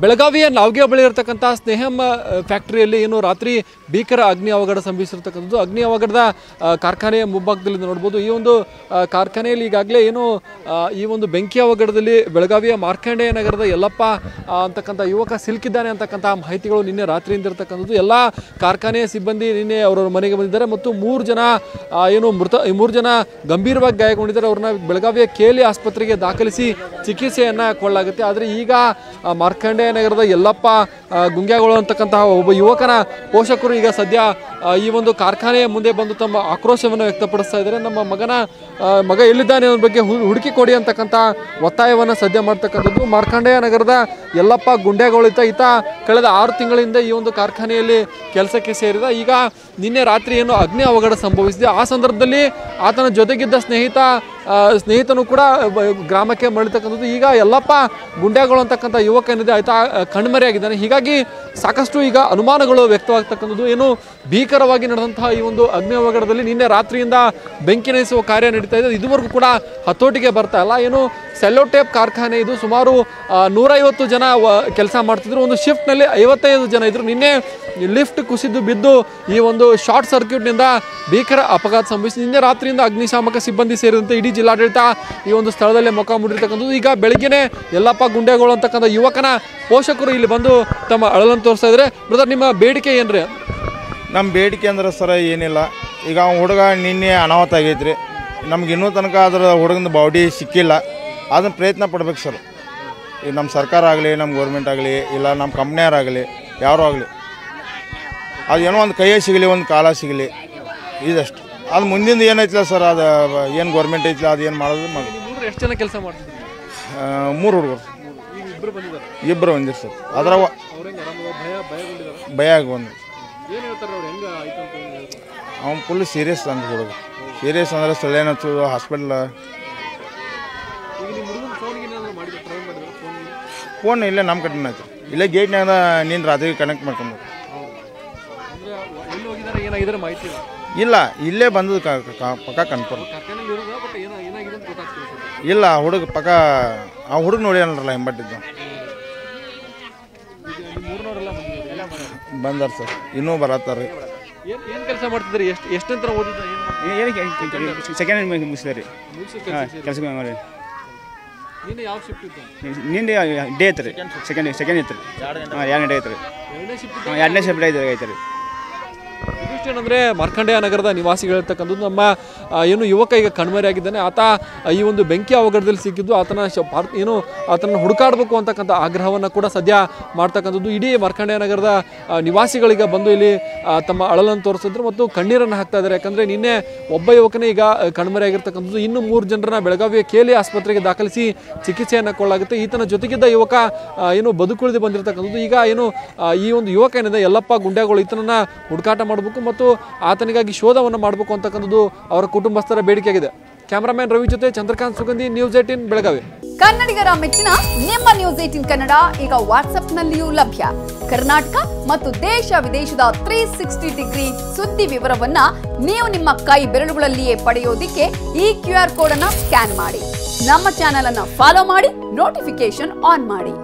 ಬೆಳಗಾವಿಯ ನಾವ್ಗೆ ಬಳಿ ಇರತಕ್ಕಂಥ ಸ್ನೇಹಂ ಫ್ಯಾಕ್ಟರಿಯಲ್ಲಿ ಏನು ರಾತ್ರಿ ಭೀಕರ ಅಗ್ನಿ ಅವಘಡ ಸಂಭವಿಸಿರ್ತಕ್ಕಂಥದ್ದು. ಅಗ್ನಿ ಅವಘಡದ ಕಾರ್ಖಾನೆಯ ಮುಂಭಾಗದಲ್ಲಿ ನೋಡ್ಬೋದು. ಈ ಒಂದು ಕಾರ್ಖಾನೆಯಲ್ಲಿ ಈಗಾಗಲೇ ಏನು ಈ ಒಂದು ಬೆಂಕಿ ಅವಘಡದಲ್ಲಿ ಬೆಳಗಾವಿಯ ಮಾರ್ಕಂಡೇಯ ನಗರದ ಯಲ್ಲಪ್ಪ ಅಂತಕ್ಕಂಥ ಯುವಕ ಸಿಲುಕಿದ್ದಾನೆ ಅಂತಕ್ಕಂಥ ಮಾಹಿತಿಗಳು ನಿನ್ನೆ ರಾತ್ರಿಯಿಂದ ಇರತಕ್ಕಂಥದ್ದು. ಎಲ್ಲ ಕಾರ್ಖಾನೆಯ ಸಿಬ್ಬಂದಿ ನಿನ್ನೆ ಅವರವ್ರ ಮನೆಗೆ ಬಂದಿದ್ದಾರೆ ಮತ್ತು ಮೂರು ಜನ ಏನು ಮೃತ ಮೂರು ಜನ ಗಂಭೀರವಾಗಿ ಗಾಯಗೊಂಡಿದ್ದಾರೆ. ಅವ್ರನ್ನ ಬೆಳಗಾವಿಯ ಕೇಲಿ ಆಸ್ಪತ್ರೆಗೆ ದಾಖಲಿಸಿ ಚಿಕಿತ್ಸೆಯನ್ನು ಕೊಳ್ಳಲಾಗುತ್ತೆ ಆದರೆ ಈಗ ಆ, ಮಾರ್ಕಂಡೇಯ ನಗರದ ಯಲ್ಲಪ್ಪ ಗುಂಗ್ಯಾಗೋಳು ಅಂತಕ್ಕಂತಹ ಒಬ್ಬ ಯುವಕನ ಪೋಷಕರು ಈಗ ಸದ್ಯ ಈ ಒಂದು ಕಾರ್ಖಾನೆಯ ಮುಂದೆ ಬಂದು ತಮ್ಮ ಆಕ್ರೋಶವನ್ನು ವ್ಯಕ್ತಪಡಿಸ್ತಾ ಇದ್ದಾರೆ. ನಮ್ಮ ಮಗನ ಮಗ ಎಲ್ಲಿದ್ದಾನೆ ಅನ್ನೋ ಬಗ್ಗೆ ಹುಡುಕಿ ಕೊಡಿ ಅಂತಕ್ಕಂಥ ಒತ್ತಾಯವನ್ನು ಸದ್ಯ ಮಾಡ್ತಕ್ಕಂಥದ್ದು. ಮಾರ್ಕಂಡೇಯ ನಗರದ ಯಲ್ಲಪ್ಪ ಗುಂಡ್ಯಾಗೋಳು ಈತ ಈತ ಕಳೆದ ಆರು ತಿಂಗಳಿಂದ ಈ ಒಂದು ಕಾರ್ಖಾನೆಯಲ್ಲಿ ಕೆಲಸಕ್ಕೆ ಸೇರಿದ. ಈಗ ನಿನ್ನೆ ರಾತ್ರಿ ಏನು ಅಗ್ನಿ ಅವಘಡ ಸಂಭವಿಸಿದೆ. ಆ ಸಂದರ್ಭದಲ್ಲಿ ಆತನ ಜೊತೆಗಿದ್ದ ಸ್ನೇಹಿತ ಸ್ನೇಹಿತನು ಕೂಡ ಗ್ರಾಮಕ್ಕೆ ಮರಳಿತಕ್ಕಂಥದ್ದು ಈಗ ಎಲ್ಲಪ್ಪ ಗುಂಡ್ಯಾಗಳು ಅಂತಕ್ಕಂಥ ಯುವಕ ಏನಿದೆ, ಆಯ್ತಾ, ಕಣ್ಮರೆಯಾಗಿದ್ದಾನೆ. ಹೀಗಾಗಿ ಸಾಕಷ್ಟು ಈಗ ಅನುಮಾನಗಳು ವ್ಯಕ್ತವಾಗ್ತಕ್ಕಂಥದ್ದು. ಏನು ಭೀಕರವಾಗಿ ನಡೆದಂತಹ ಈ ಒಂದು ಅಗ್ನಿ ಅವಘಡದಲ್ಲಿ ನಿನ್ನೆ ರಾತ್ರಿಯಿಂದ ಬೆಂಕಿ ನಯಿಸುವ ಕಾರ್ಯ ನಡೀತಾ ಇದೆ. ಇದುವರೆಗೂ ಕೂಡ ಹತೋಟಿಗೆ ಬರ್ತಾ ಇಲ್ಲ. ಏನು ಸೆಲ್ಲೋಟೇಪ್ ಕಾರ್ಖಾನೆ ಇದು ಸುಮಾರು ನೂರೈವತ್ತು ಜನ ಕೆಲಸ ಮಾಡ್ತಿದ್ರು. ಒಂದು ಶಿಫ್ಟ್ನಲ್ಲಿ ಐವತ್ತೈದು ಜನ ಇದ್ರು. ನಿನ್ನೆ ಲಿಫ್ಟ್ ಕುಸಿದು ಬಿದ್ದು ಈ ಒಂದು ಶಾರ್ಟ್ ಸರ್ಕ್ಯೂಟ್ನಿಂದ ಭೀಕರ ಅಪಘಾತ ಸಂಭವಿಸಿ ನಿನ್ನೆ ರಾತ್ರಿಯಿಂದ ಅಗ್ನಿಶಾಮಕ ಸಿಬ್ಬಂದಿ ಸೇರಿದಂತೆ ಇಡೀ ಜಿಲ್ಲಾಡಳಿತ ಈ ಒಂದು ಸ್ಥಳದಲ್ಲಿ ಮುಖ ಮೂಡಿರ್ತಕ್ಕಂಥದ್ದು ಈಗ ಬೆಳಗ್ಗೆನೇ ಎಲ್ಲಪ್ಪ ಗುಂಡೆಗಳು ಅಂತಕ್ಕಂಥ ಯುವಕನ ಪೋಷಕರು ಇಲ್ಲಿ ಬಂದು ತಮ್ಮ ಅಳಲನ್ನು ತೋರಿಸ್ತಾ ಇದ್ದಾರೆ. ಬ್ರದರ್, ನಿಮ್ಮ ಬೇಡಿಕೆ ಏನ್ರಿ? ನಮ್ಮ ಬೇಡಿಕೆ ಅಂದ್ರೆ ಸರ ಏನಿಲ್ಲ. ಈಗ ಹುಡುಗ ನಿನ್ನೆ ಅನಾಹುತ ಆಗೈತ್ರಿ. ನಮ್ಗೆ ಇನ್ನೂ ತನಕ ಅದರ ಹುಡುಗನ ಬಾಡಿ ಸಿಕ್ಕಿಲ್ಲ. ಅದನ್ನ ಪ್ರಯತ್ನ ಪಡ್ಬೇಕು ಸರ್. ಈಗ ನಮ್ಮ ಸರ್ಕಾರ ಆಗಲಿ ನಮ್ಮ ಗೌರ್ಮೆಂಟ್ ಆಗಲಿ ಇಲ್ಲ ನಮ್ಮ ಕಂಪ್ನಿಯರಾಗಲಿ ಯಾರು ಆಗಲಿ ಅದು ಏನೋ ಒಂದು ಕೈಯೇ ಸಿಗಲಿ ಒಂದು ಕಾಲ ಸಿಗಲಿ ಇದಷ್ಟು. ಅದು ಮುಂದಿಂದ ಏನೈತಿಲ್ಲ ಸರ್ ಅದು ಏನು ಗೌರ್ಮೆಂಟ್ ಐತಿಲ್ಲ ಅದು ಏನು ಮಾಡೋದು ಮಾಡಿ ಎಷ್ಟು ಜನ ಕೆಲಸ ಮಾಡ್ತೀವಿ ಮೂರು ಹುಡುಗರು. ಇಬ್ಬರು ಬಂದಿರಿ ಸರ್. ಅದರ ಭಯ ಆಗಿ ಬಂದು. ಅಂತ ಅವ್ನು ಫುಲ್ ಸೀರಿಯಸ್ ಅಂದ್ರೆ ಹುಡುಗ ಸೀರಿಯಸ್ ಅಂದರೆ ಸ್ಥಳ ಏನಾಯ್ತು ಹಾಸ್ಪಿಟ್ಲ್ ಫೋನ್ ಇಲ್ಲೇ ನಮ್ಮ ಕಡೆನೇ ಆಯ್ತು ಇಲ್ಲೇ ಗೇಟ್ನಾಗ ನಿಂದ್ರೆ ಅದಕ್ಕೆ ಕನೆಕ್ಟ್ ಮಾಡ್ಕೊಂಡು ಇಲ್ಲ ಇಲ್ಲ ಕ- ಪಕ್ಕ ಕನ್ಫರ್ಮ್ ಇಲ್ಲ ಹುಡುಗ ಪಕ್ಕ, ಆ ಹುಡುಗ ನೋಡಿ ಈಗ ನಿಮ್ಮ ಬಂದಾರ ಸರ್, ಇನ್ನೂ ಬರತ್ತಾರ ಕೆಲಸ ಮಾಡ್ತಿದ್ರಿ ಎಷ್ಟು ಎಷ್ಟಂತರ ಓದಿದ್ದ? ಏನು ಸೆಕೆಂಡ್ ಮುಗಿಸಿದಾರೆ ಕೆಲಸ ನೀನು ಯಾವ ಶಿಫ್ಟ್ ಇತ್ತು? ನಿಂದೆ ಡೇ ಐತ್ರಿ ಸೆಕೆಂಡ್ ಸೆಕೆಂಡ್ ಐತ್ರಿ. ಹಾಂ ಎರಡನೇ ಡೇ ಐತ್ರಿ. ಎರಡನೇ ಶಿಫ್ಟ್ ಐತ್ರಿ ಸೆಪ್ಟ್ ಐತ್ರಿ ಇದಿಷ್ಟೇನಂದ್ರೆ ಮಾರ್ಕಂಡೇಯ ನಗರದ ನಿವಾಸಿಗಳಿರ್ತಕ್ಕಂಥದ್ದು ನಮ್ಮ ಏನು ಯುವಕ ಈಗ ಕಣ್ಮರೆಯಾಗಿದ್ದಾನೆ ಆತ ಈ ಒಂದು ಬೆಂಕಿ ಅವಘಡದಲ್ಲಿ ಸಿಕ್ಕಿದ್ದು. ಆತನ ಏನು ಆತನ ಹುಡುಕಾಡಬೇಕು ಅಂತಕ್ಕಂಥ ಆಗ್ರಹವನ್ನು ಕೂಡ ಸದ್ಯ ಮಾಡ್ತಕ್ಕಂಥದ್ದು. ಇಡೀ ಮಾರ್ಕಂಡೇಯ ನಗರದ ನಿವಾಸಿಗಳಿಗೆ ಬಂದು ಇಲ್ಲಿ ತಮ್ಮ ಅಳಲನ್ನು ತೋರಿಸಿದ್ರು ಮತ್ತು ಕಣ್ಣೀರನ್ನು ಹಾಕ್ತಾ ಇದ್ದಾರೆ. ಯಾಕಂದರೆ ನಿನ್ನೆ ಒಬ್ಬ ಯುವಕನೇ ಈಗ ಕಣ್ಮರೆಯಾಗಿರ್ತಕ್ಕಂಥದ್ದು ಇನ್ನು ಮೂರು ಜನರನ್ನ ಬೆಳಗಾವಿಯ ಕೇಲಿ ಆಸ್ಪತ್ರೆಗೆ ದಾಖಲಿಸಿ ಚಿಕಿತ್ಸೆಯನ್ನು ಕೊಳ್ಳಲಾಗುತ್ತೆ ಈತನ ಜೊತೆಗಿದ್ದ ಯುವಕ ಏನು ಬದುಕುಳಿದು ಬಂದಿರತಕ್ಕಂಥದ್ದು. ಈಗ, ಏನು ಈ ಒಂದು ಯುವಕ ಏನಿದೆ, ಯಲ್ಲಪ್ಪ ಗುಂಡ್ಯಾಗಳು, ಈತನನ್ನು ಹುಡುಕಾಟ ಮಾಡಬೇಕು ಮತ್ತು ಆತನಿಗಾಗಿ ಶೋಧವನ್ನು ಮಾಡಬೇಕು ಅಂತಕ್ಕಂಥದ್ದು ಅವರ ಕುಟುಂಬಸ್ಥರ ಬೇಡಿಕೆಯಾಗಿದೆ. ಕ್ಯಾಮರಾಮ್ಯಾನ್ ರವಿ ಜೊತೆ ಚಂದ್ರಕಾಂತ್ ಸುಗಂಧಿ ನ್ಯೂಸ್ ಏಟಿನ್ ಬೆಳಗಾವಿ. ಕನ್ನಡಿಗರ ಮೆಚ್ಚಿನ ನಿಮ್ಮ ನ್ಯೂಸ್ ಏಟಿನ್ ಕನ್ನಡ ಈಗ ವಾಟ್ಸ್ಆಪ್ನಲ್ಲಿಯೂ ಲಭ್ಯ. ಕರ್ನಾಟಕ ಮತ್ತು ದೇಶ ವಿದೇಶದ ತ್ರೀ ಸಿಕ್ಸ್ಟಿ ಡಿಗ್ರಿ ಸುದ್ದಿ ವಿವರವನ್ನ ನೀವು ನಿಮ್ಮ ಕೈ ಬೆರಳುಗಳಲ್ಲಿಯೇ ಪಡೆಯೋದಿಕ್ಕೆ ಈ ಕ್ಯೂ ಆರ್ ಕೋಡ್ ಅನ್ನ ಸ್ಕ್ಯಾನ್ ಮಾಡಿ. ನಮ್ಮ ಚಾನೆಲ್ ಅನ್ನ ಫಾಲೋ ಮಾಡಿ ನೋಟಿಫಿಕೇಶನ್ ಆನ್ ಮಾಡಿ.